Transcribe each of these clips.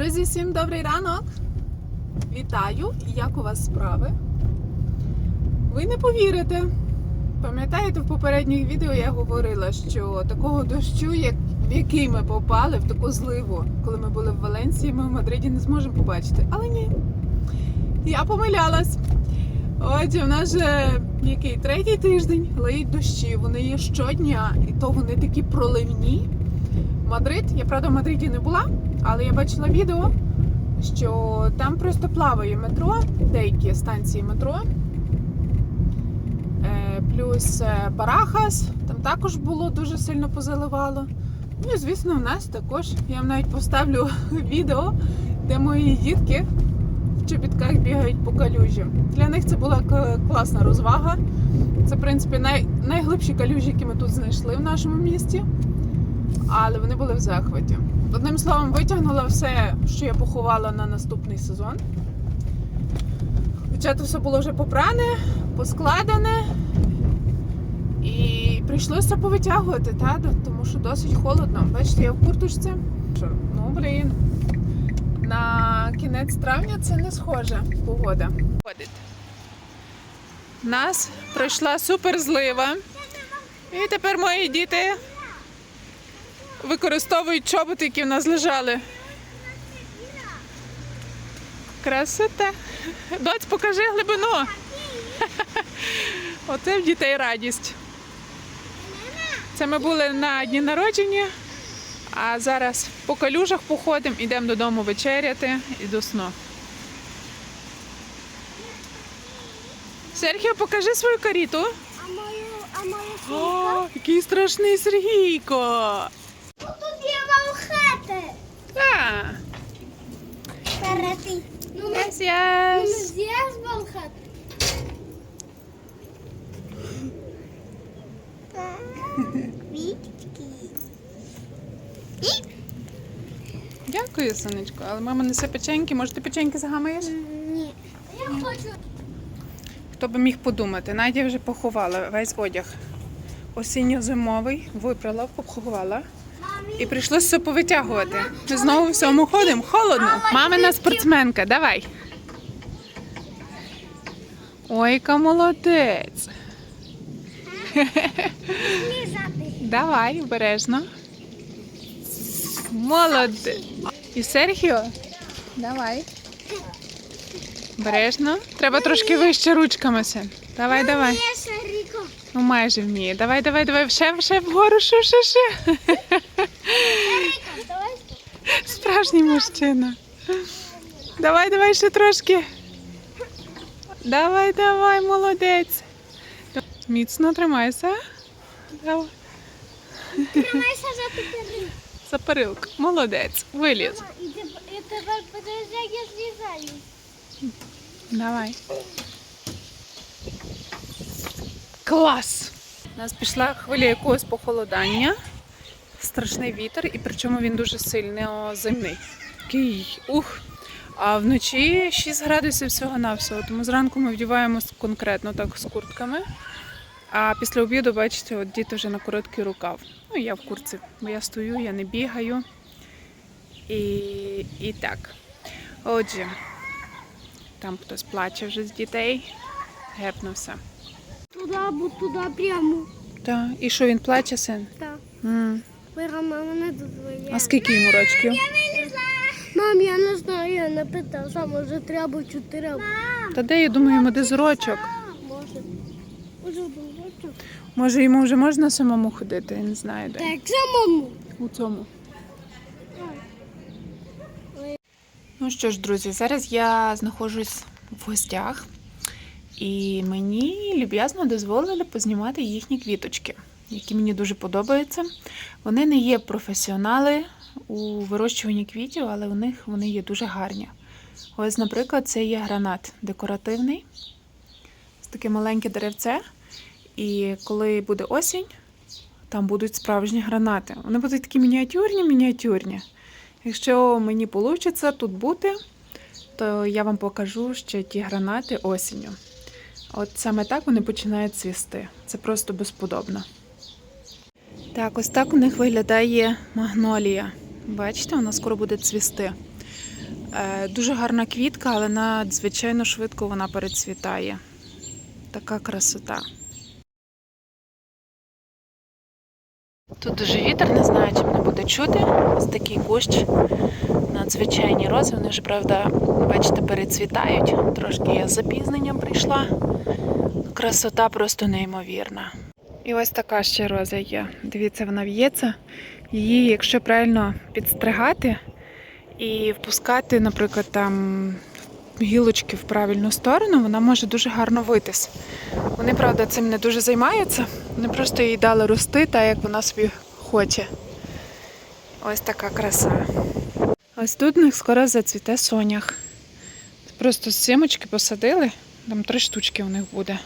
Друзі, всім добрий ранок! Вітаю! Як у вас справи? Ви не повірите. Пам'ятаєте, в попередніх відео я говорила, що такого дощу, як в який ми попали, в таку зливу, коли ми були в Валенції, ми в Мадриді не зможемо побачити. Але ні. Я помилялась. Отже, в нас же який третій тиждень лиють дощі. Вони є щодня, і то вони такі проливні. Мадрид, я правда в Мадриді не була, але я бачила відео, що там просто плаває метро, деякі станції метро. Е, Плюс е, Барахас, там також було дуже сильно позаливало. Ну і звісно, в нас також. Я вам навіть поставлю відео, де мої дітки в чобітках бігають по калюжі. Для них це була класна розвага. Це, в принципі, най- найглибші калюжі, які ми тут знайшли в нашому місті. Але вони були в захваті. Одним словом, витягнула все, що я поховала на наступний сезон. Хоча це все було вже попране, поскладене. І прийшлося повитягувати, та? тому що досить холодно. Бачите, я в курточці. Ну, блін. На кінець травня це не схожа погода. Нас пройшла суперзлива. І тепер мої діти використовують чоботи, які в нас лежали. Красота. Доць, покажи глибину. Оце в дітей радість. Це ми були на дні народження, а зараз по калюжах походимо, йдемо додому вечеряти і до сну. Серхіо, покажи свою каріту. А мою, а мою О, який страшний Сергійко. Yes, ну, yes. ми з'їз волхати. Вітки. Дякую, сонечко. Але мама несе печеньки. Може, ти печеньки загамаєш? Ні. Я хочу. Хто би міг подумати? Надя вже поховала весь одяг. Осінньо-зимовий, випрала, поховала. І прийшлося все повитягувати. Знову всьому ходимо. Холодно. Мамина спортсменка, давай. Ой, яка молодець. Давай, обережно. Молодець. І Серхіо? Давай. Обережно. Треба трошки вище ручками. Син. Давай, давай. Я Саріко. Ну майже вміє. Давай, давай, давай. Ще, ще вгору, ще, ще, ще. Саріко, давай. Справжній мужчина. Давай, давай ще трошки. Давай, давай, молодець. Міцно тримайся. Давай. Тримайся за тепер. За перилку. Молодець. Виліз. І тепер, і тепер подожди, як я злізаю. Давай. Клас! У нас пішла хвиля якогось похолодання. Страшний вітер, і причому він дуже сильний, о, зимний. Такий ух. А вночі 6 градусів всього навсього. Тому зранку ми вдіваємось конкретно так з куртками. А після обіду, бачите, от діти вже на короткий рукав. Ну, я в курці, бо я стою, я не бігаю. І, і так. Отже, там хтось плаче вже з дітей. Гепнувся. Туди або туди прямо. Так, і що він плаче, син? Так. м Мама мене дозволяє. А скільки йому рочків? Мам, я не знаю, я не питався, може треба треба. Та де я думаю, йому десь рочок. Може. Може, йому вже можна самому ходити, я не знаю де. Так самому. У цьому. Ну що ж, друзі, зараз я знаходжусь в гостях, і мені люб'язно дозволили познімати їхні квіточки, які мені дуже подобаються. Вони не є професіонали у вирощуванні квітів, але у них вони є дуже гарні. Ось, наприклад, це є гранат декоративний. Ось таке маленьке деревце. І коли буде осінь, там будуть справжні гранати. Вони будуть такі мініатюрні, мініатюрні. Якщо мені вийде тут бути, то я вам покажу ще ті гранати осінню. От саме так вони починають цвісти. Це просто безподобно. Так, ось так у них виглядає магнолія. Бачите, вона скоро буде цвісти. Е, Дуже гарна квітка, але надзвичайно швидко вона перецвітає. Така красота. Тут дуже вітер, не знаю, чи мене буде чути. Ось такий кущ. Надзвичайні рози. Вони вже, правда, бачите, перецвітають. Трошки я з запізненням прийшла. Красота просто неймовірна. І ось така ще роза є. Дивіться, вона в'ється. Її, якщо правильно підстригати і впускати, наприклад, там гілочки в правильну сторону, вона може дуже гарно витись. Вони, правда, цим не дуже займаються. Вони просто їй дали рости, так як вона собі хоче. Ось така краса. Ось тут в них скоро зацвіте сонях. Просто сімочки посадили, там три штучки у них буде.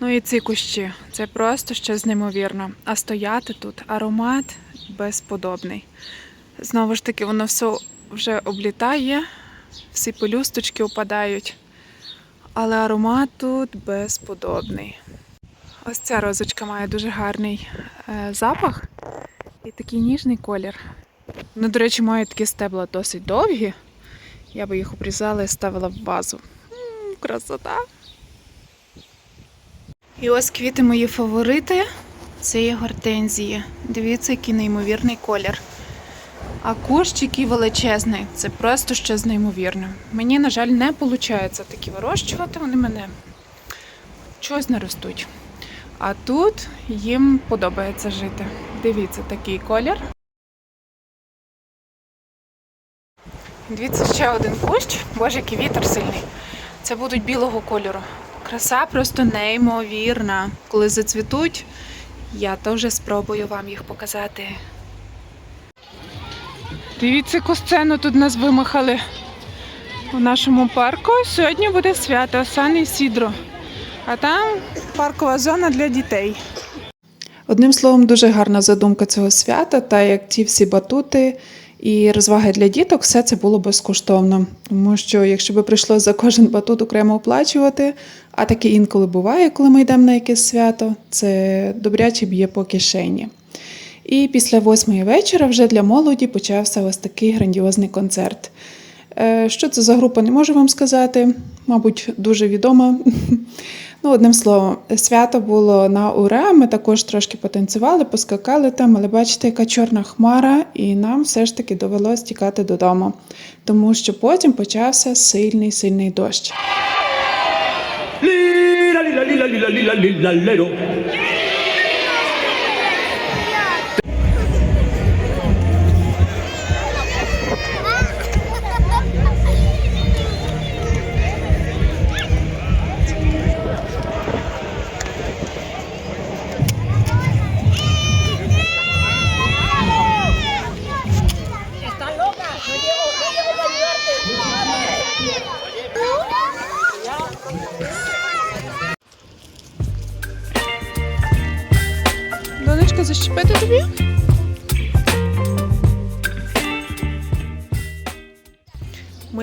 Ну і ці кущі. Це просто щось неймовірно. А стояти тут аромат безподобний. Знову ж таки, воно все вже облітає, всі пелюсточки опадають. Але аромат тут безподобний. Ось ця розочка має дуже гарний е, запах і такий ніжний колір. Вони, до речі, мають такі стебла досить довгі. Я би їх обрізала і ставила в вазу. М, красота! І ось квіти мої фаворити. Це є гортензії. Дивіться, який неймовірний колір. А кущ який величезний. Це просто щось неймовірне. Мені, на жаль, не виходить такі вирощувати, вони мене чогось не ростуть. А тут їм подобається жити. Дивіться, такий колір. Дивіться, ще один кущ. Боже, який вітер сильний. Це будуть білого кольору. Краса просто неймовірна. Коли зацвітуть, я теж спробую вам їх показати. Дивіться, яку сцену тут нас вимахали у нашому парку. Сьогодні буде свято Сан і Сідро. А там паркова зона для дітей. Одним словом, дуже гарна задумка цього свята, та як ті всі батути і розваги для діток, все це було безкоштовно. Тому що якщо би прийшлося за кожен батут окремо оплачувати, а таке інколи буває, коли ми йдемо на якесь свято, це добряче б'є по кишені. І після восьмої вечора вже для молоді почався ось такий грандіозний концерт. Е, Що це за група, не можу вам сказати. Мабуть, дуже відома. Ну, одним словом, свято було на ура. Ми також трошки потанцювали, поскакали там, але бачите, яка чорна хмара, і нам все ж таки довелось тікати додому, тому що потім почався сильний сильний дощ.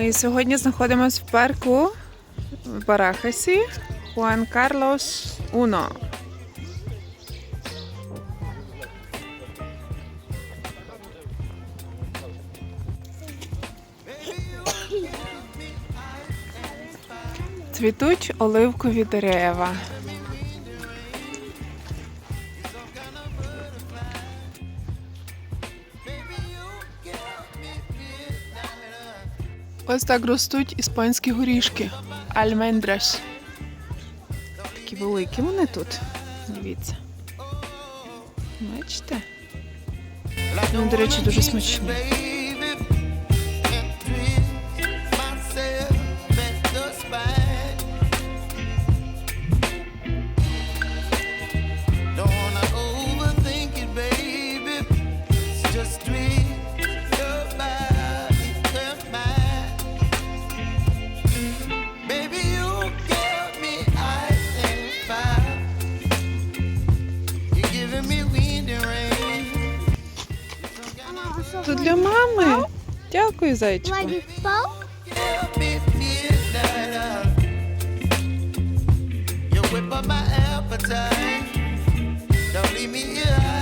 Ми сьогодні знаходимося в парку в Барахасі Хуан Карлос Уно. Цвітуть оливкові дерева. Ось так ростуть іспанські горішки. Альмендрас. Такі великі вони тут. Дивіться. Бачите? Вони, до речі, дуже смачні. Тут для мами. Дякую, зайчику. Don't leave me here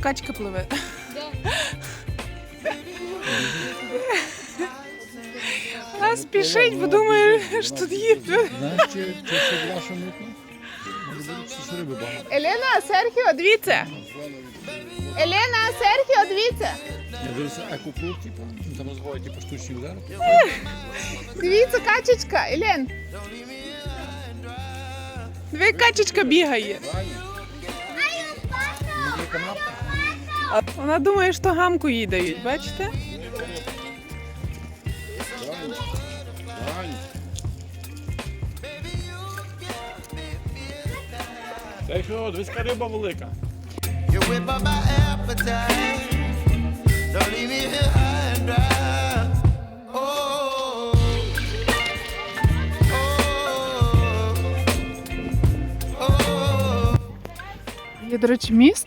качка пливе. Вона спішить, бо думає, що тут є. Знаєш, чи, чи ще ваша митна? Може бути, що риби багато. Елена, Серхіо, дивіться. Елена, Серхіо, дивіться. Я дивлюся, екоплуг, типу, там розводять типу, штучні удари. Дивіться, качечка, Елен. Диви, качечка бігає. Є канапка. Вона думає, що гамку їй дають, бачите? Та що, двіська риба велика. Є, до речі, міст.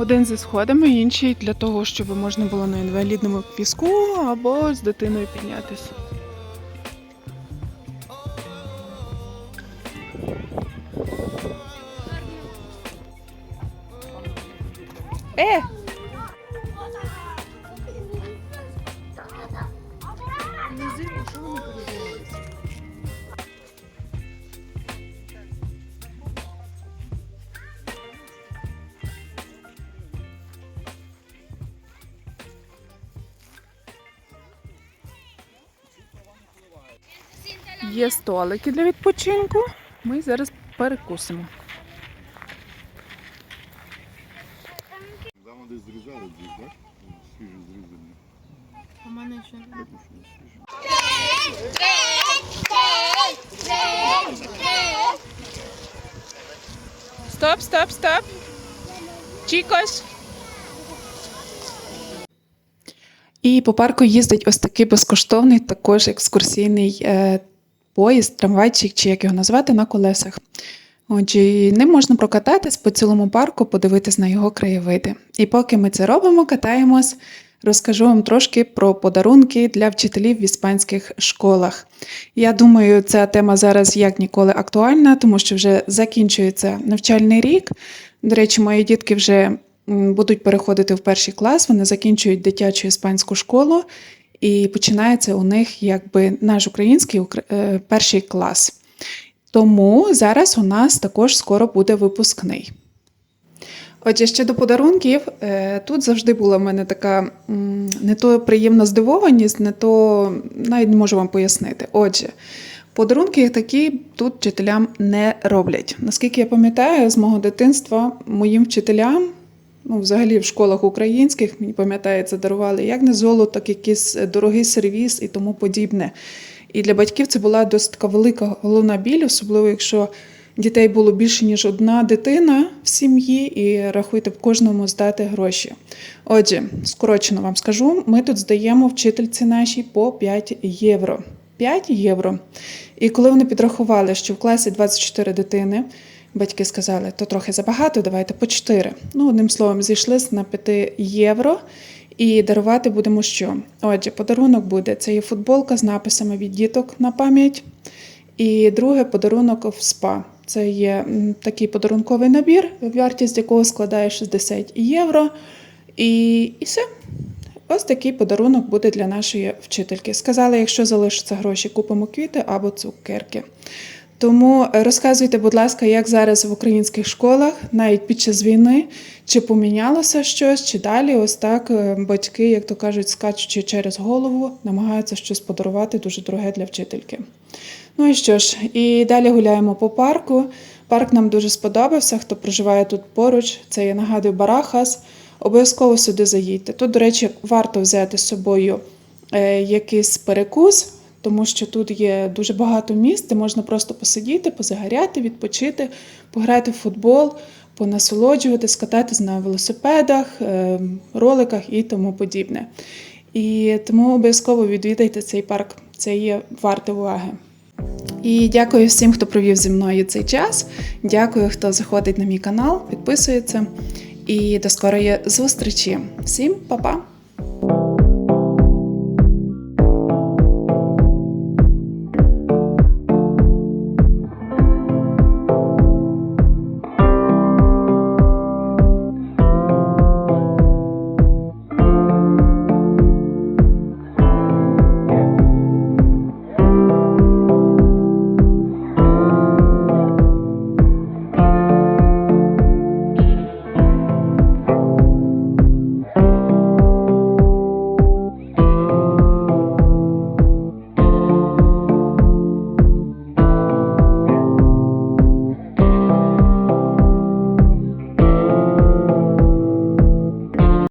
Один зі сходами, інший для того, щоб можна було на інвалідному візку або з дитиною піднятися. Є столики для відпочинку. Ми зараз перекусимо. Там десь зрізали дві, так? Свіжі зрізані. У мене ще. Стоп, стоп, стоп. Чікос. І по парку їздить ось такий безкоштовний, також екскурсійний е, поїзд, трамвайчик, чи як його назвати, на колесах. Отже, ним можна прокататись по цілому парку, подивитись на його краєвиди. І поки ми це робимо, катаємось, розкажу вам трошки про подарунки для вчителів в іспанських школах. Я думаю, ця тема зараз як ніколи актуальна, тому що вже закінчується навчальний рік. До речі, мої дітки вже будуть переходити в перший клас, вони закінчують дитячу іспанську школу, і починається у них якби наш український укр- е, перший клас. Тому зараз у нас також скоро буде випускний. Отже, щодо подарунків, е, тут завжди була в мене така не то приємна здивованість, не то навіть не можу вам пояснити. Отже, подарунки такі тут вчителям не роблять. Наскільки я пам'ятаю, з мого дитинства моїм вчителям, ну, взагалі в школах українських, мені пам'ятається, дарували як не золото, так якийсь дорогий сервіс і тому подібне. І для батьків це була досить така велика головна біль, особливо якщо дітей було більше, ніж одна дитина в сім'ї, і рахуйте, в кожному здати гроші. Отже, скорочено вам скажу, ми тут здаємо вчительці нашій по 5 євро. 5 євро. І коли вони підрахували, що в класі 24 дитини, батьки сказали, то трохи забагато, давайте по 4. Ну, одним словом, зійшлися на 5 євро. І дарувати будемо що? Отже, подарунок буде це є футболка з написами від діток на пам'ять. І друге подарунок в СПА. Це є такий подарунковий набір, вартість якого складає 60 євро. І, і все. Ось такий подарунок буде для нашої вчительки. Сказали, якщо залишаться гроші, купимо квіти або цукерки. Тому е, розказуйте, будь ласка, як зараз в українських школах, навіть під час війни, чи помінялося щось, чи далі ось так е, батьки, як то кажуть, скачучи через голову, намагаються щось подарувати дуже дороге для вчительки. Ну і що ж, і далі гуляємо по парку. Парк нам дуже сподобався. Хто проживає тут поруч, це я нагадую Барахас. Обов'язково сюди заїдьте. Тут, до речі, варто взяти з собою е, якийсь перекус, тому що тут є дуже багато місць, де можна просто посидіти, позагоряти, відпочити, пограти в футбол, понасолоджуватись, кататись на велосипедах, е, роликах і тому подібне. І тому обов'язково відвідайте цей парк. Це є варте уваги. І дякую всім, хто провів зі мною цей час. Дякую, хто заходить на мій канал, підписується. І до скорої зустрічі. Всім па-па!